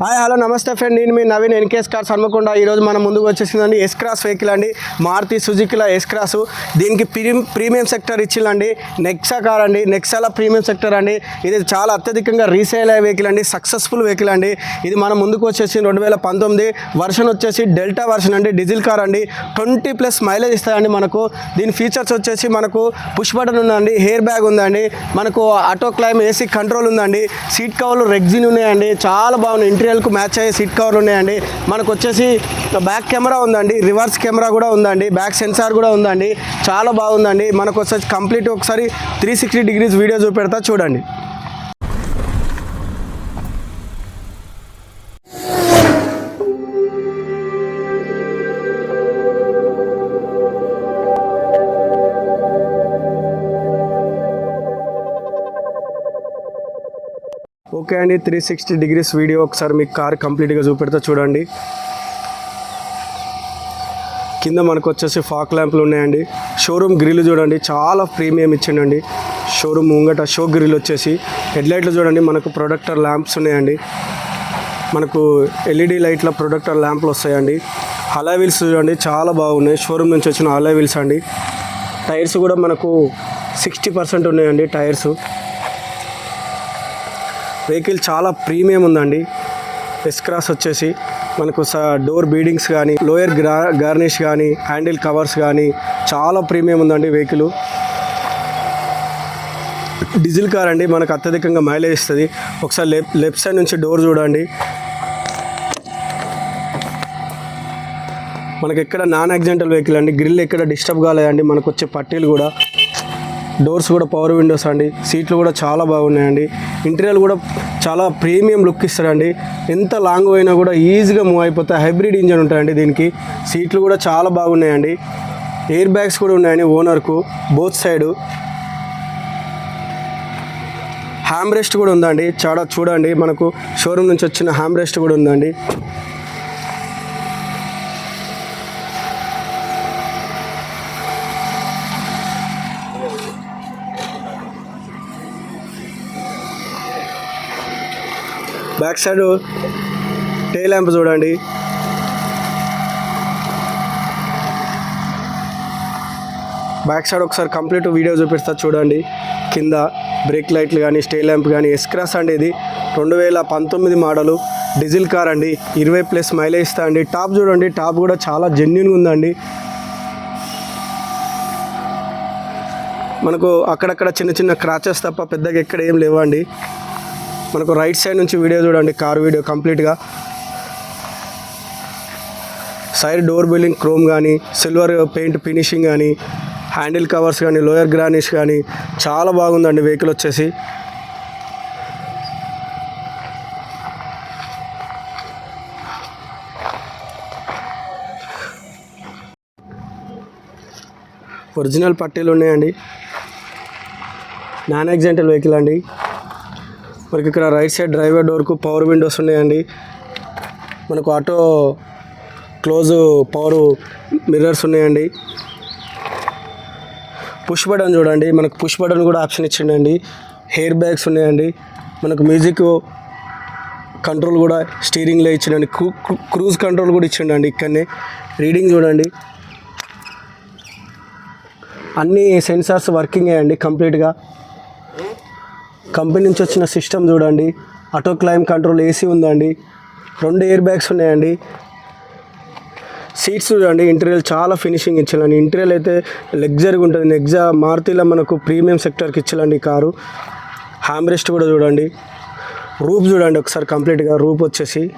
Hi hello నమస్తే friend. నేను మీ నవీన్ ఎన్కేఎస్ కార్ హన్మకొండ ఈరోజు మనం ముందుకు వచ్చేసిందండి ఎస్ క్రాస్ వెహికల్ అండి. మారుతి సుజుకిల ఎస్ క్రాస్ దీనికి ప్రీమియం ప్రీమియం సెక్టర్ ఇచ్చిందండి నెక్సా కార్ అండి. నెక్సాల ప్రీమియం సెక్టర్ అండి. ఇది చాలా అత్యధికంగా రీసేల్ అయ్యే వెహికల్ అండి. సక్సెస్ఫుల్ వెహికల్ అండి. ఇది మనం ముందుకు వచ్చేసి రెండు వేల పంతొమ్మిది. వర్షన్ వచ్చేసి డెల్టా వర్షన్ అండి. డీజిల్ కార్ అండి. ట్వంటీ ప్లస్ మైలేజ్ ఇస్తాయండి మనకు. దీని ఫీచర్స్ వచ్చేసి మనకు పుష్ బటన్ ఉందండి. హెయిర్ బ్యాగ్ ఉందండి. మనకు ఆటో క్లైమ్ ఏసీ కంట్రోల్ ఉందండి. సీట్ కవర్లు రెగ్జిన్ ఉన్నాయండి. చాలా బాగున్నాయి. మెటీరియల్కు మ్యాచ్ అయ్యే సీట్ కవర్లు ఉన్నాయండి. మనకు వచ్చేసి బ్యాక్ కెమెరా ఉందండి. రివర్స్ కెమెరా కూడా ఉందండి. బ్యాక్ సెన్సార్ కూడా ఉందండి. చాలా బాగుందండి. మనకు వచ్చేసి కంప్లీట్ ఒకసారి త్రీ సిక్స్టీ డిగ్రీస్ వీడియో చూపెడతా చూడండి. ఓకే అండి త్రీ సిక్స్టీ డిగ్రీస్ వీడియో ఒకసారి మీకు కార్ కంప్లీట్గా చూపెడతా చూడండి. కింద మనకు వచ్చేసి ఫాక్ ల్యాంపులు ఉన్నాయండి. షోరూమ్ గ్రిల్ చూడండి చాలా ప్రీమియం ఇచ్చిండండి. షోరూమ్ ముంగట షో గ్రిల్ వచ్చేసి. హెడ్లైట్లు చూడండి మనకు ప్రొడక్టర్ ల్యాంప్స్ ఉన్నాయండి. మనకు ఎల్ఈడి లైట్ల ప్రొడక్టర్ ల్యాంప్లు వస్తాయండి. అలా వీల్స్ చూడండి చాలా బాగున్నాయి. షోరూమ్ నుంచి వచ్చిన అలా వీల్స్ అండి. టైర్స్ కూడా మనకు సిక్స్టీ పర్సెంట్ ఉన్నాయండి టైర్స్. వెహికల్ చాలా ప్రీమియం ఉందండి. ఎస్ క్రాస్ వచ్చేసి మనకు స డోర్ బీడింగ్స్ కానీ లోయర్ గ్రా గార్నిష్ కానీ హ్యాండిల్ కవర్స్ కానీ చాలా ప్రీమియం ఉందండి వెహికల్. డీజిల్ కార్ అండి మనకు అత్యధికంగా మైలేజ్ ఇస్తుంది. ఒకసారి లెఫ్ట్ లెఫ్ట్ సైడ్ నుంచి డోర్ చూడండి. మనకి ఎక్కడ నాన్ యాక్సిడెంటల్ వెహికల్ అండి. గ్రిల్ ఎక్కడ డిస్టర్బ్ కాలేదండి. మనకు వచ్చే పట్టీలు కూడా డోర్స్ కూడా పవర్ విండోస్ అండి. సీట్లు కూడా చాలా బాగున్నాయండి. ఇంటీరియర్ కూడా చాలా ప్రీమియం లుక్ ఇస్తారండి. ఎంత లాంగ్ అయినా కూడా ఈజీగా మూవ్ అయిపోతాయి హైబ్రిడ్ ఇంజన్ ఉంటాయండి దీనికి. సీట్లు కూడా చాలా బాగున్నాయండి. ఎయిర్ బ్యాగ్స్ కూడా ఉన్నాయండి ఓనర్కు బోత్ సైడు హ్యామ్ రెస్ట్ కూడా ఉందండి. చాలా చూడండి. మనకు షోరూమ్ నుంచి వచ్చిన హ్యామ్ రెస్ట్ కూడా ఉందండి. బ్యాక్ సైడ్ టైల్ ల్యాంప్ చూడండి. బ్యాక్ సైడ్ ఒకసారి కంప్లీట్ వీడియో చూపిస్తా చూడండి. కింద బ్రేక్ లైట్లు కానీ స్టే ల్యాంప్ కానీ ఎస్క్రాస్ అండి ఇది. రెండు వేల పంతొమ్మిది మోడలు. డీజిల్ కార్ అండి. ఇరవై ప్లస్ మైలేజ్ ఇస్తా అండి. టాప్ చూడండి. టాప్ కూడా చాలా జెన్యున్గా ఉందండి. మనకు అక్కడక్కడ చిన్న చిన్న క్రాచెస్ తప్ప పెద్దగా ఎక్కడ ఏం లేవండి. మనకు రైట్ సైడ్ నుంచి వీడియో చూడండి కార్ వీడియో కంప్లీట్గా సైడ్ డోర్ బిల్లింగ్ క్రోమ్ కానీ సిల్వర్ పెయింట్ ఫినిషింగ్ కానీ హ్యాండిల్ కవర్స్ కానీ లోయర్ గ్రానిష్ కానీ చాలా బాగుందండి వెహికల్ వచ్చేసి. ఒరిజినల్ పట్టీలు ఉన్నాయండి. నాన్ యాక్సిడెంటల్ వెహికల్ అండి. మనకి ఇక్కడ రైట్ సైడ్ డ్రైవర్ డోర్కు పవర్ విండోస్ ఉన్నాయండి. మనకు ఆటో క్లోజ్ పవర్ మిర్రర్స్ ఉన్నాయండి. పుష్ బటన్ చూడండి. మనకు పుష్ బటన్ కూడా ఆప్షన్ ఇచ్చిండండి. హెయిర్ బ్యాగ్స్ ఉన్నాయండి. మనకు మ్యూజిక్ కంట్రోల్ కూడా స్టీరింగ్లో ఇచ్చిండండి. క్రూ క్రూజ్ కంట్రోల్ కూడా ఇచ్చిండండి ఇక్కడనే. రీడింగ్ చూడండి. అన్ని సెన్సార్స్ వర్కింగ్ అయ్యండి కంప్లీట్గా కంపెనీ నుంచి వచ్చిన సిస్టమ్ చూడండి ఆటో క్లైమ్ కంట్రోల్ ఏసీ ఉందండి రెండు ఎయిర్ బ్యాగ్స్ ఉన్నాయండి. సీట్స్ చూడండి ఇంటీరియల్ చాలా ఫినిషింగ్ ఇచ్చాలండి ఇంటీరియల్ అయితే లగ్జరీగా ఉంటుంది. నెగ్జా మారుతిలో మనకు ప్రీమియం సెక్టర్కి ఇచ్చాలండి కారు. హ్యామ్ రెస్ట్ కూడా చూడండి. రూప్ చూడండి ఒకసారి కంప్లీట్గా రూప్ వచ్చేసి.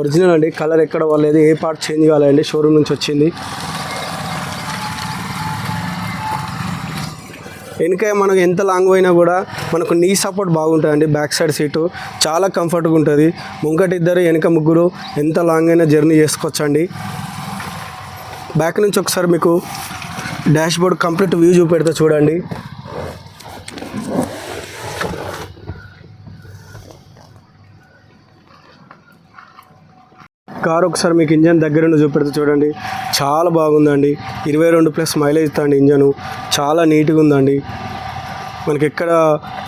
ఒరిజినల్ అండి. కలర్ ఎక్కడ వాళ్ళేది ఏ పార్ట్ చేంజ్ కాలేదండి షోరూమ్ నుంచి వచ్చింది. వెనుక మనకు ఎంత లాంగ్ పోయినా కూడా మనకు నీ సపోర్ట్ బాగుంటుందండి బ్యాక్ సైడ్ సీటు చాలా కంఫర్ట్గా ఉంటుంది. ముంగట ఇద్దరు వెనుక ముగ్గురు ఎంత లాంగ్ అయినా జర్నీ చేసుకోవచ్చండి. బ్యాక్ నుంచి ఒకసారి మీకు డాష్ బోర్డ్ కంప్లీట్ వ్యూ చూపెడతా చూడండి. కార్ ఒకసారి మీకు ఇంజన్ దగ్గర నుండి చూపెడితే చూడండి. చాలా బాగుందండి. ఇరవై రెండు ప్లస్ మైలేజ్ ఇస్తుంది ఇంజను. చాలా నీట్గా ఉందండి. మనకి ఎక్కడ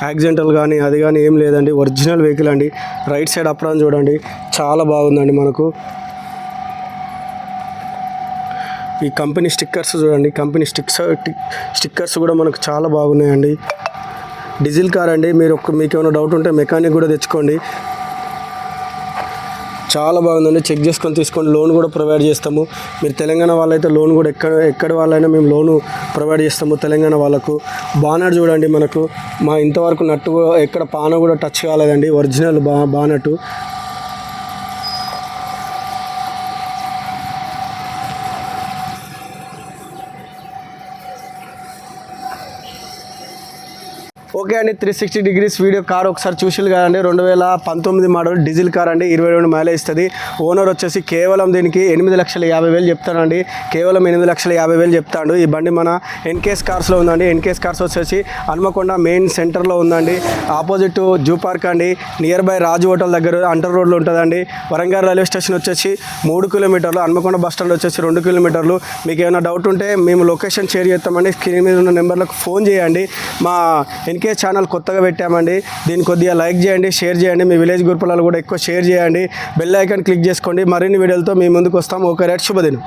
యాక్సిడెంటల్ కానీ అది కానీ ఏం లేదండి. ఒరిజినల్ వెహికల్ అండి. రైట్ సైడ్ అప్రాన్ చూడండి. చాలా బాగుందండి మనకు. ఈ కంపెనీ స్టిక్కర్స్ చూడండి. కంపెనీ స్టిక్స్ స్టిక్కర్స్ కూడా మనకు చాలా బాగున్నాయండి. డీజిల్ కార్ అండి. మీరు ఒక మీకు ఏమైనా డౌట్ ఉంటే మెకానిక్ కూడా తెచ్చుకోండి. చాలా బాగుందండి. చెక్ చేసుకొని తీసుకొని లోన్ కూడా ప్రొవైడ్ చేస్తాము. మీరు తెలంగాణ వాళ్ళైతే లోన్ కూడా ఎక్కడ ఎక్కడ వాళ్ళైనా మేము లోను ప్రొవైడ్ చేస్తాము తెలంగాణ వాళ్ళకు. బానట్ చూడండి మనకు. మా ఇంతవరకు నట్టు ఎక్కడ పాన కూడా టచ్ కాలేదండి. ఒరిజినల్ బా బానట్టు. ఓకే అండి three sixty degrees video car ఒకసారి చూసిలు కదండి. రెండు వేల పంతొమ్మిది మోడల్ డీజిల్ కార్ అండి. ఇరవై రెండు మైలేజ్ ఇస్తుంది. ఓనర్ వచ్చేసి కేవలం దీనికి ఎనిమిది లక్షల యాభై వేలు చెప్తానండి కేవలం ఎనిమిది లక్షల యాభై వేలు చెప్తాడు. ఈ బండి మన ఎన్కేఎస్ కార్స్లో ఉందండి. ఎన్కేఎస్ కార్స్ వచ్చేసి హన్మకొండ మెయిన్ సెంటర్లో ఉందండి. ఆపోజిట్ జూ పార్క్ అండి. నియర్ బై రాజు హోటల్ దగ్గర అంటర్ రోడ్లో ఉంటుందండి. వరంగల్ రైల్వే స్టేషన్ వచ్చేసి మూడు కిలోమీటర్లు హన్మకొండ బస్ స్టాండ్ వచ్చేసి రెండు కిలోమీటర్లు. మీకు ఏమైనా డౌట్ ఉంటే మేము లొకేషన్ షేర్ చేస్తామండి. స్క్రీన్ మీద ఉన్న నెంబర్లకు ఫోన్ చేయండి. మా ఎన్కే ఛానల్ కొత్తగా పెట్టామండి. దీన్ని కొద్దిగా లైక్ చేయండి షేర్ చేయండి. మీ విలేజ్ గ్రూపులలో కూడా ఎక్కువ షేర్ చేయండి. బెల్ ఐకాన్ క్లిక్ చేసుకోండి. మరిన్ని వీడియోలతో మీ ముందుకు వస్తాం. ఓకే రేట్ శుభదినం.